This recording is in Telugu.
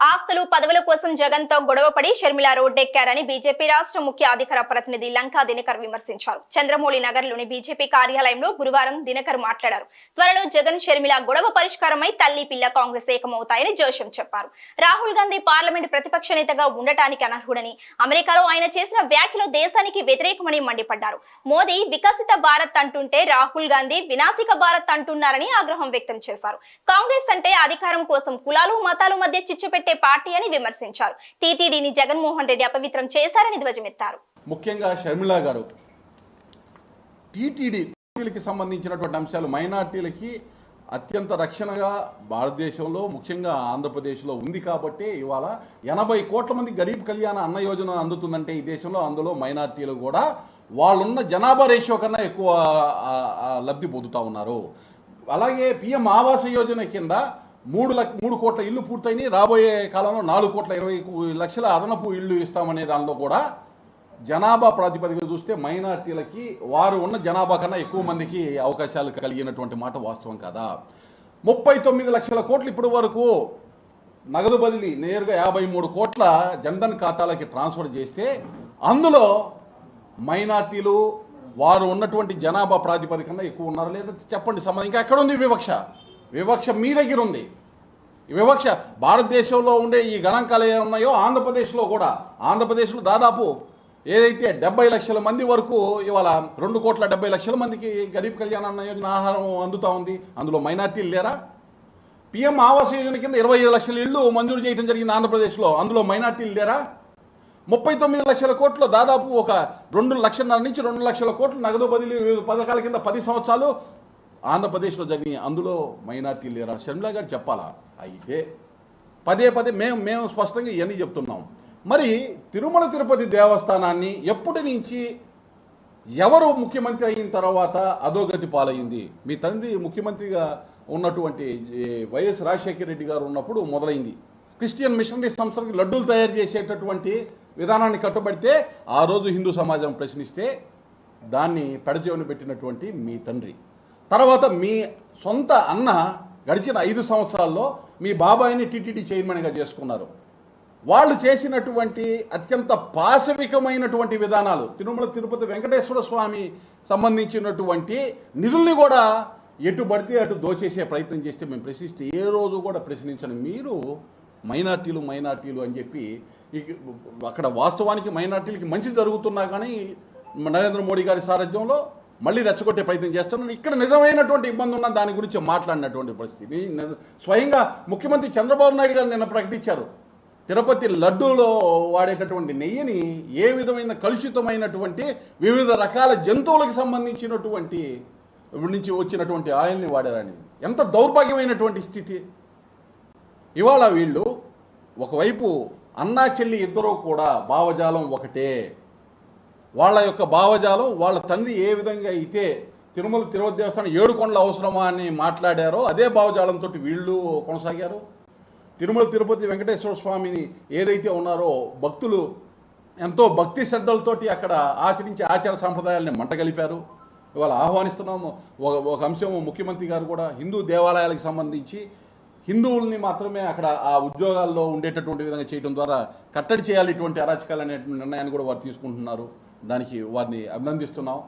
ആ ఆస్తులు పదవుల కోసం జగన్తో గొడవపడి షర్మిల రోడ్డెక్కారని బీజేపీ రాష్ట్ర ముఖ్య అధికార ప్రతినిధి లంకా దినకర్ విమర్శించారు. చంద్రమౌళి నగర్లోని బీజేపీ కార్యాలయంలో గురువారం దినకర్ మాట్లాడారు. త్వరలో జగన్ షర్మిల గొడవ పరిష్కారమై తల్లి పిల్ల కాంగ్రెస్ ఏకమవుతాయని జోషం చెప్పారు. రాహుల్ గాంధీ పార్లమెంట్ ప్రతిపక్ష నేతగా ఉండటానికి అనర్హుడని అమెరికాలో ఆయన చేసిన వ్యాఖ్యలు దేశానికి వ్యతిరేకమని మండిపడ్డారు. మోదీ వికసిత భారత్ అంటుంటే రాహుల్ గాంధీ వినాశిక భారత్ అంటున్నారని ఆగ్రహం వ్యక్తం చేశారు. కాంగ్రెస్ అంటే అధికారం కోసం కులాలు మతాలు మధ్య చిచ్చు పెట్టే పార్టీ అని విమర్శించారు. టీటీడీని జగన్మోహన్ రెడ్డి అపవిత్రం చేశారని ధ్వజమెత్తారు. ముఖ్యంగా షర్మిల గారు టీటీడీకి సంబంధించినటువంటి అంశాలు మైనార్టీలకి అత్యంత రక్షణగా భారతదేశంలో ముఖ్యంగా ఆంధ్రప్రదేశ్లో ఉంది కాబట్టి ఇవాళ ఎనభై కోట్ల మంది గరీబ్ కళ్యాణ అన్న యోజన అందుతుందంటే ఈ దేశంలో అందులో మైనార్టీలు కూడా వాళ్ళున్న జనాభా రేషియో కన్నా ఎక్కువ లబ్ధి పొందుతూ ఉన్నారు. అలాగే పిఎం ఆవాస యోజన కింద మూడు లక్ష మూడు కోట్ల ఇల్లు పూర్తయినాయి. రాబోయే కాలంలో నాలుగు కోట్ల ఇరవై లక్షల అదనపు ఇల్లు ఇస్తామనే దానిలో కూడా జనాభా ప్రాతిపదిక చూస్తే మైనార్టీలకి వారు ఉన్న జనాభా కన్నా ఎక్కువ మందికి అవకాశాలు కలిగినటువంటి మాట వాస్తవం కదా? ముప్పై తొమ్మిది లక్షల కోట్లు ఇప్పటి వరకు నగదు బదిలీ నేరుగా యాభై మూడు కోట్ల జన్ధన్ ఖాతాలకి ట్రాన్స్ఫర్ చేస్తే అందులో మైనార్టీలు వారు ఉన్నటువంటి జనాభా ప్రాతిపదికన ఎక్కువ ఉన్నారు లేదా చెప్పండి సంబంధం ఇంకా ఎక్కడ ఉంది వివక్ష? వివక్ష మీ దగ్గర ఉంది. వివక్ష భారతదేశంలో ఉండే ఈ గణాంకాలు ఏ ఉన్నాయో ఆంధ్రప్రదేశ్లో కూడా. ఆంధ్రప్రదేశ్లో దాదాపు ఏదైతే డెబ్బై లక్షల మంది వరకు ఇవాళ రెండు కోట్ల డెబ్బై లక్షల మందికి గరీబ్ కళ్యాణ అన్న యోజన ఆహారం అందుతూ ఉంది. అందులో మైనార్టీలు లేరా? పిఎం ఆవాస్ యోజన కింద ఇరవై ఐదు లక్షల ఇళ్ళు మంజూరు చేయడం జరిగింది ఆంధ్రప్రదేశ్లో. అందులో మైనార్టీలు లేరా? ముప్పై తొమ్మిది లక్షల కోట్లు దాదాపు ఒక రెండు లక్షన్నర నుంచి రెండు లక్షల కోట్లు నగదు బదిలీ వివిధ పథకాల కింద పది సంవత్సరాలు ఆంధ్రప్రదేశ్లో జరిగిన అందులో మైనార్టీ లేరా? షర్మిలా గారు చెప్పాలా? అయితే పదే పదే మేము మేము స్పష్టంగా ఇవన్నీ చెప్తున్నాం. మరి తిరుమల తిరుపతి దేవస్థానాన్ని ఎప్పటి నుంచి ఎవరు ముఖ్యమంత్రి అయిన తర్వాత అధోగతి పాలైంది? మీ తండ్రి ముఖ్యమంత్రిగా ఉన్నటువంటి వైఎస్ రాజశేఖర రెడ్డి గారు ఉన్నప్పుడు మొదలైంది. క్రిస్టియన్ మిషనరీ సంస్థలకు లడ్డూలు తయారు చేసేటటువంటి విధానాన్ని కట్టుబడితే ఆ రోజు హిందూ సమాజం ప్రశ్నిస్తే దాన్ని పెడచేవని పెట్టినటువంటి మీ తండ్రి. తర్వాత మీ సొంత అన్న గడిచిన ఐదు సంవత్సరాల్లో మీ బాబాయిని టీటీడీ చైర్మన్గా చేసుకున్నారు. వాళ్ళు చేసినటువంటి అత్యంత పాశవికమైనటువంటి విధానాలు తిరుమల తిరుపతి వెంకటేశ్వర స్వామి సంబంధించినటువంటి నిధుల్ని కూడా ఎటు పడితే అటు దోచేసే ప్రయత్నం చేస్తే మేము ప్రశ్నిస్తే ఏ రోజు కూడా ప్రశ్నించను. మీరు మైనార్టీలు మైనార్టీలు అని చెప్పి అక్కడ వాస్తవానికి మైనార్టీలకి మంచి జరుగుతున్నా కానీ నరేంద్ర మోడీ గారి సారథ్యంలో మళ్ళీ రెచ్చగొట్టే ప్రయత్నం చేస్తున్నాను. ఇక్కడ నిజమైనటువంటి ఇబ్బంది ఉన్న దాని గురించి మాట్లాడినటువంటి పరిస్థితి. స్వయంగా ముఖ్యమంత్రి చంద్రబాబు నాయుడు గారు నిన్న ప్రకటించారు. తిరుపతి లడ్డూలో వాడేటటువంటి నెయ్యిని ఏ విధమైన కలుషితమైనటువంటి వివిధ రకాల జంతువులకు సంబంధించినటువంటి నుంచి వచ్చినటువంటి ఆయిల్ని వాడారని. ఎంత దౌర్భాగ్యమైనటువంటి స్థితి. ఇవాళ వీళ్ళు ఒకవైపు అన్నా చెల్లి ఇద్దరూ కూడా భావజాలం ఒకటే. వాళ్ళ యొక్క భావజాలం వాళ్ళ తండ్రి ఏ విధంగా అయితే తిరుమల తిరుపతి దేవస్థానం ఏడు కొండల అవసరమా అని మాట్లాడారో అదే భావజాలంతో వీళ్ళు కొనసాగారు. తిరుమల తిరుపతి వెంకటేశ్వర స్వామిని ఏదైతే ఉన్నారో భక్తులు ఎంతో భక్తి శ్రద్ధలతోటి అక్కడ ఆచరించే ఆచార సాంప్రదాయాలని మంటగలిపారు ఇవాళ ఆహ్వానిస్తున్నాము. ఒక ఒక అంశం ముఖ్యమంత్రి గారు కూడా హిందూ దేవాలయాలకు సంబంధించి హిందువుల్ని మాత్రమే అక్కడ ఆ ఉద్యోగాల్లో ఉండేటటువంటి విధంగా చేయడం ద్వారా కట్టడి చేయాలి ఇటువంటి అరాచకాలు అనేటువంటి నిర్ణయాన్ని కూడా వారు తీసుకుంటున్నారు. దానికి వారిని అభినందిస్తున్నాం.